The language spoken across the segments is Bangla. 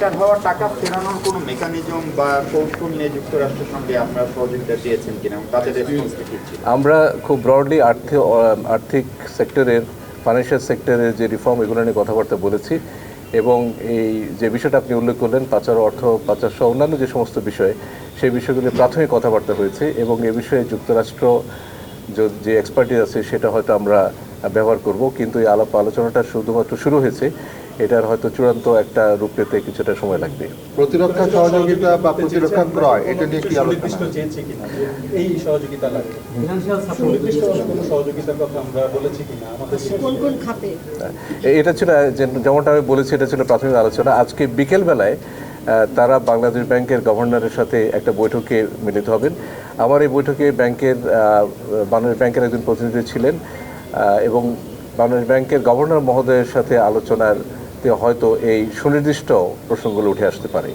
পাচার হওয়া টাকা ফেরানোর কোনো মেকানিজম বা কৌশল নিয়ে যুক্তরাষ্ট্রের সঙ্গে আপনারা সহযোগিতা চেয়েছেন কিনা তাদের রেসপন্স কি আমরা খুব ব্রডলি আর্থিক আর্থিক সেক্টরের ফাইন্যান্সিয়াল সেক্টরের যে রিফর্ম এগুলো নিয়ে কথাবার্তা বলেছি এবং এই যে বিষয়টা আপনি উল্লেখ করলেন পাচার অর্থ পাচার সহ অন্যান্য যে সমস্ত বিষয় সেই বিষয়গুলি প্রাথমিক কথাবার্তা হয়েছে এবং এ বিষয়ে যুক্তরাষ্ট্র যে- যে এক্সপার্টিস আছে সেটা হয়তো আমরা ব্যবহার করব। কিন্তু এই আলাপ আলোচনাটা শুধুমাত্র শুরু হয়েছে। এটার হয়তো চূড়ান্ত একটা রূপ পেতে কিছুটা সময় লাগবে। প্রতিরক্ষা সহযোগিতা বা প্রতিরক্ষা ক্রয় এটা নিয়ে কি আলোচনা? চেয়েছে কিনা যে এই সহযোগিতা লাগবে। সুনির্দিষ্ট কোনো সহযোগিতার কথা আমরা বলেছি কিনা আমাদের কোন কোন খাতে? এটা ছিল যেমনটা আমি বলেছি এটা ছিল প্রাথমিক আলোচনা। আজকে বিকেলবেলায় আহ, তারা বাংলাদেশ ব্যাংকের গভর্নরের সাথে একটা বৈঠকে মিলিত হবেন। আমার এই বৈঠকে ব্যাংকের বাংলাদেশ ব্যাংকের একজন প্রতিনিধি ছিলেন এবং বাংলাদেশ ব্যাংকের গভর্নর মহোদয়ের সাথে আলোচনার হয়তো এই সুনির্দিষ্ট প্রসঙ্গগুলো উঠে আসতে পারে।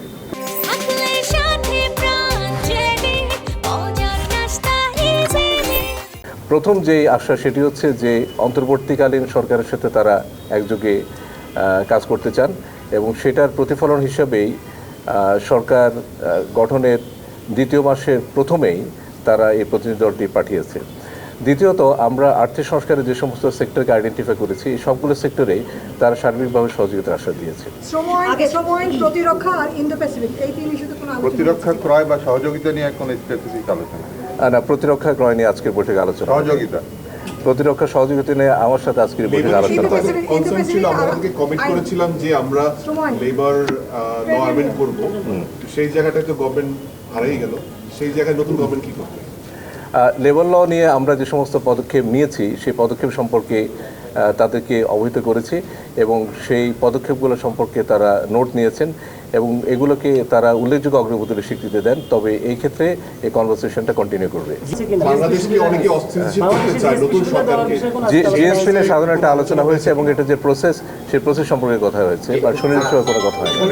প্রথম যে আশা সেটি হচ্ছে যে অন্তর্বর্তীকালীন সরকারের সাথে তারা একযোগে কাজ করতে চান এবং সেটার প্রতিফলন হিসেবেই সরকার গঠনের দ্বিতীয় মাসের প্রথমেই তারা এই প্রতিনিধি দলটি পাঠিয়েছে। দ্বিতীয়ত আমরা আর্থিক সংস্কারের যে সমস্ত সেক্টরকে আইডেন্টিফাই করেছি এই সবগুলো সেক্টরেই তারা সার্বিকভাবে সহযোগিতার আশ্বাস দিয়েছে। প্রতিরক্ষা আর ইন্দো প্যাসিফিক এই তিন ইস্যুতে কোনো আলোচনা প্রতিরক্ষা ক্রয় বা সহযোগিতা নিয়ে কোনো স্পেসিফিক আলোচনা? না প্রতিরক্ষা ক্রয় নিয়ে আজকের বৈঠকে আলোচনা সহযোগিতা। প্রতিরক্ষা সহযোগিতা নিয়ে আমার সাথে আজকের বৈঠকে আলোচনা হবে। কনসার্ন ছিল আমরা Indo-Pacific কমিট করেছিলাম যে আমরা লেবার ল অ্যামেন্ড করব। সেই জায়গাটা তো গভর্নমেন্ট হারিয়ে গেল। সেই জায়গায় নতুন গভর্নমেন্ট কি করবে? লেবার ল নিয়ে আমরা যে সমস্ত পদক্ষেপ নিয়েছি সেই পদক্ষেপ সম্পর্কে তাদেরকে অবহিত করেছি এবং সেই পদক্ষেপগুলো সম্পর্কে তারা নোট নিয়েছেন এবং এগুলোকে তারা উল্লেখযোগ্য অগ্রগতির স্বীকৃতি দেন। তবে এই ক্ষেত্রে এই কনভারসেশনটা কন্টিনিউ করবে। জিএসপি নিয়ে সাধারণ একটা আলোচনা হয়েছে এবং এটা যে প্রসেস সেই প্রসেস সম্পর্কে কথা হয়েছে। বা সুনির্দিষ্ট কোনো কথা হয়নি।